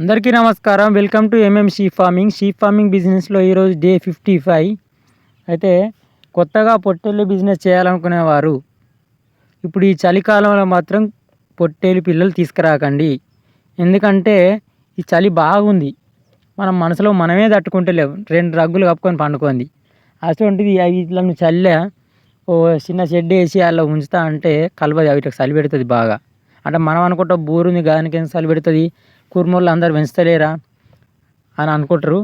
అందరికీ నమస్కారం. Welcome to MM sheep farming sheep farming బిజినెస్లో ఈరోజు డే ఫిఫ్టీ ఫైవ్ అయితే కొత్తగా పొట్టేళ్ళు బిజినెస్ చేయాలనుకునేవారు. ఇప్పుడు ఈ చలికాలంలో మాత్రం పొట్టేలు పిల్లలు తీసుకురాకండి. ఎందుకంటే ఈ చలి బాగుంది. మనం మనసులో మనమే తట్టుకుంటలేము రెండు రగ్గులు కప్పుకొని పండుకుంది అటువంటిది అవి ఇట్లను చల్లే ఓ చిన్న షెడ్ వేసి అలా ఉంచుతా అంటే కలవదు. అవి చలి పెడుతుంది బాగా. అంటే మనం అనుకుంటాం బోరుంది దానికి చలి పెడుతుంది? కుర్మోళ్ళు అందరు పెంచుతలేరా అని అనుకుంటారు.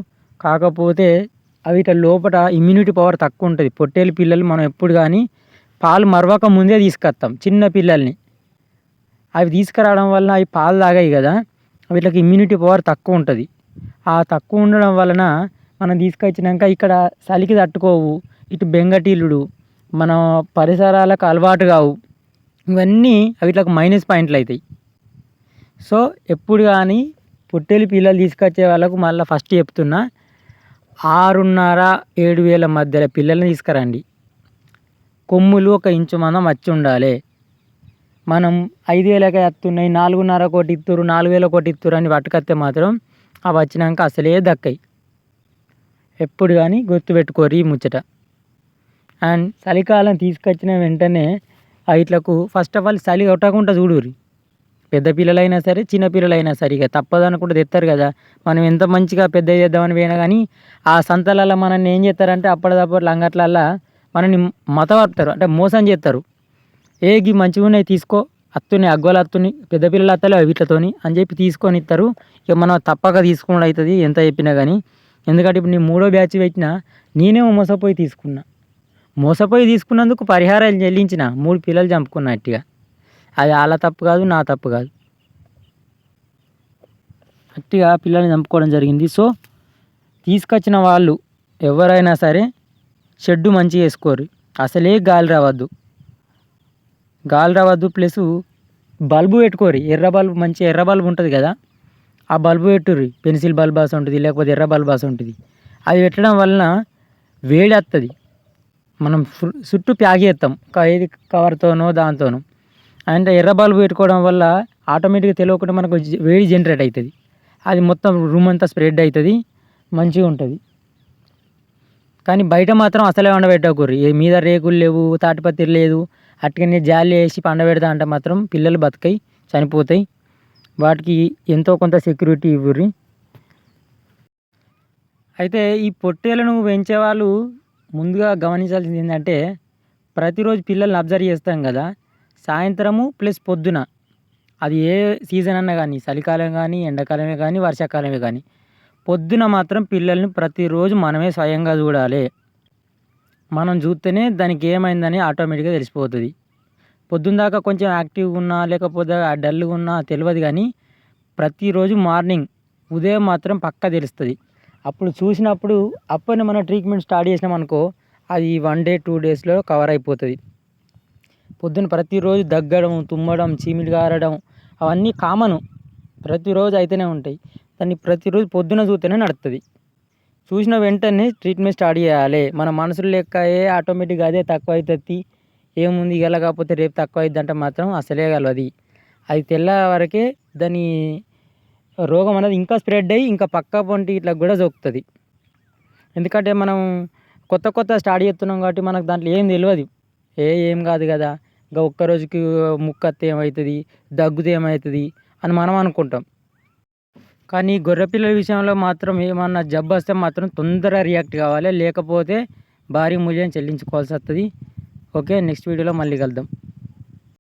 కాకపోతే అవి ఇట్లా లోపల ఇమ్యూనిటీ పవర్ తక్కువ ఉంటుంది. పొట్టేలు పిల్లలు మనం ఎప్పుడు కానీ పాలు మరవక ముందే తీసుకొస్తాం చిన్న పిల్లల్ని. అవి తీసుకురావడం వలన అవి పాలు తాగాయి కదా వీటికి ఇమ్యూనిటీ పవర్ తక్కువ ఉంటుంది. ఆ తక్కువ ఉండడం వలన మనం తీసుకొచ్చినాక ఇక్కడ చలికి తట్టుకోవు ఇటు బెంగటీలుడు మన పరిసరాలకు అలవాటు కావు. ఇవన్నీ వీటికి మైనస్ పాయింట్లు అవుతాయి. సో ఎప్పుడు కానీ పొట్టేలు పిల్లలు తీసుకొచ్చే వాళ్ళకు మళ్ళీ ఫస్ట్ చెప్తున్నా ఆరున్నర ఏడు వేల మధ్యలో పిల్లల్ని తీసుకురండి. కొమ్ములు ఒక ఇంచు మందం వచ్చి ఉండాలి. మనం ఐదు వేలకే వస్తున్నాయి నాలుగున్నర కోటి ఇత్తురు నాలుగు వేల కోటి ఇత్తురు అని పట్టుకొస్తే మాత్రం అవి వచ్చినాక అసలే దక్కాయి. ఎప్పుడు కానీ గుర్తుపెట్టుకోరు ఈ ముచ్చట. అండ్ చలికాలం తీసుకొచ్చిన వెంటనే ఇట్లకు ఫస్ట్ ఆఫ్ ఆల్ చలి కొట్టకుండా చూడుర్రి. పెద్ద పిల్లలైనా సరే చిన్న పిల్లలైనా సరే ఇక తప్పదనుకుంటే తెస్తారు కదా. మనం ఎంత మంచిగా పెద్ద చేద్దామని పోయినా కానీ ఆ సంతలలో మనల్ని ఏం చేస్తారంటే అప్పటిదప్పుడు లంగట్లల్లా మనల్ని మతపడతారు అంటే మోసం చేస్తారు. ఏ గీ మంచిగా ఉన్నాయి తీసుకో అత్తుని అగ్గోలు అత్తుని పెద్ద పిల్లలు అత్తలే వీటితోని అని చెప్పి తీసుకొని ఇస్తారు ఇక మనం తప్పక తీసుకోవడం అవుతుంది ఎంత చెప్పినా కానీ. ఎందుకంటే ఇప్పుడు నేను మూడో బ్యాచ్ పెట్టినా నేనేమో మోసపోయి తీసుకున్నా. మోసపోయి తీసుకున్నందుకు పరిహారాలు చెల్లించిన మూడు పిల్లలు చంపుకున్నట్టుగా అది వాళ్ళ తప్పు కాదు నా తప్పు కాదు. అట్టిగా పిల్లల్ని చంపుకోవడం జరిగింది. సో తీసుకొచ్చిన వాళ్ళు ఎవరైనా సరే షెడ్డు మంచిగా వేసుకోరు అసలే గాలి రావద్దు. గాలి రావద్దు ప్లస్ బల్బు పెట్టుకోరు. ఎర్ర బల్బు మంచి ఎర్ర బల్బు ఉంటుంది కదా. ఆ బల్బు పెట్టుర్రి. పెన్సిల్ బల్బ్ ఆస ఉంటుంది లేకపోతే ఎర్ర బల్బ్ ఆస ఉంటుంది. అది పెట్టడం వలన వేడి వస్తుంది మనం చుట్టూ ప్యాక్ చేస్తాం ఏది కవర్తోనో దాంతోనో. అండ్ ఎర్ర బల్బు పెట్టుకోవడం వల్ల ఆటోమేటిక్గా తెలియకుండా మనకు వేడి జనరేట్ అవుతుంది అది మొత్తం రూమ్ అంతా స్ప్రెడ్ అవుతుంది మంచిగా ఉంటుంది. కానీ బయట మాత్రం అసలే వండబెట్టకూర్రి మీద రేకులు లేవు తాటిపత్రి లేదు అట్టుకనే జాలి వేసి పండబెడతా అంటే మాత్రం పిల్లలు బతికాయి చనిపోతాయి. వాటికి ఎంతో కొంత సెక్యూరిటీ ఇవ్వరు అయితే ఈ పొట్టేలను పెంచే వాళ్ళు ముందుగా గమనించాల్సింది ఏంటంటే ప్రతిరోజు పిల్లల్ని అబ్జర్వ్ చేస్తాం కదా సాయంత్రము ప్లస్ పొద్దున. అది ఏ సీజన్ అన్నా కానీ చలికాలం కానీ ఎండాకాలమే కానీ వర్షాకాలమే కానీ పొద్దున మాత్రం పిల్లల్ని ప్రతిరోజు మనమే స్వయంగా చూడాలి. మనం చూస్తేనే దానికి ఏమైందని ఆటోమేటిక్గా తెలిసిపోతుంది. పొద్దున్న దాకా కొంచెం యాక్టివ్గా ఉన్నా లేకపోతే డల్గా ఉన్నా తెలియదు కానీ ప్రతిరోజు మార్నింగ్ ఉదయం మాత్రం పక్కా తెలుస్తుంది. అప్పుడు చూసినప్పుడు అప్పటిని మనం ట్రీట్మెంట్ స్టార్ట్ చేసినాం అనుకో అది వన్ డే టూ డేస్లో కవర్ అయిపోతుంది. పొద్దున్న ప్రతిరోజు దగ్గడం తుమ్మడం చీమిడి గారడం అవన్నీ కామను. ప్రతిరోజు అయితేనే ఉంటాయి. దాన్ని ప్రతిరోజు పొద్దున చూస్తేనే నడుస్తుంది చూసిన వెంటనే ట్రీట్మెంట్ స్టార్ట్ చేయాలి. మన మనసులు లెక్క ఏ ఆటోమేటిక్గా అదే తక్కువ అవుతుంది ఏముంది? ఇలా కాకపోతే రేపు తక్కువ అవుతుంది అంటే మాత్రం అసలే కలవది. అది తెల్ల వరకే దాని రోగం అనేది ఇంకా స్ప్రెడ్ అయ్యి ఇంకా పక్క పొంటి ఇట్లా కూడా సోకుతుంది. ఎందుకంటే మనం కొత్త కొత్త స్టార్ట్ చేస్తున్నాం కాబట్టి మనకు దాంట్లో ఏం తెలియదు ఏ ఏం కాదు కదా. ఇంకా ఒక్క రోజుకి ముక్కత్తే ఏమవుతుంది దగ్గుతే ఏమవుతుంది అని మనం అనుకుంటాం. కానీ గొర్రెపిల్లల విషయంలో మాత్రం ఏమన్నా జబ్బు వస్తే మాత్రం తొందరగా రియాక్ట్ కావాలి. లేకపోతే భారీ మూల్యం చెల్లించుకోవాల్సి వస్తుంది. ఓకే నెక్స్ట్ వీడియోలో మళ్ళీ కలుద్దాం.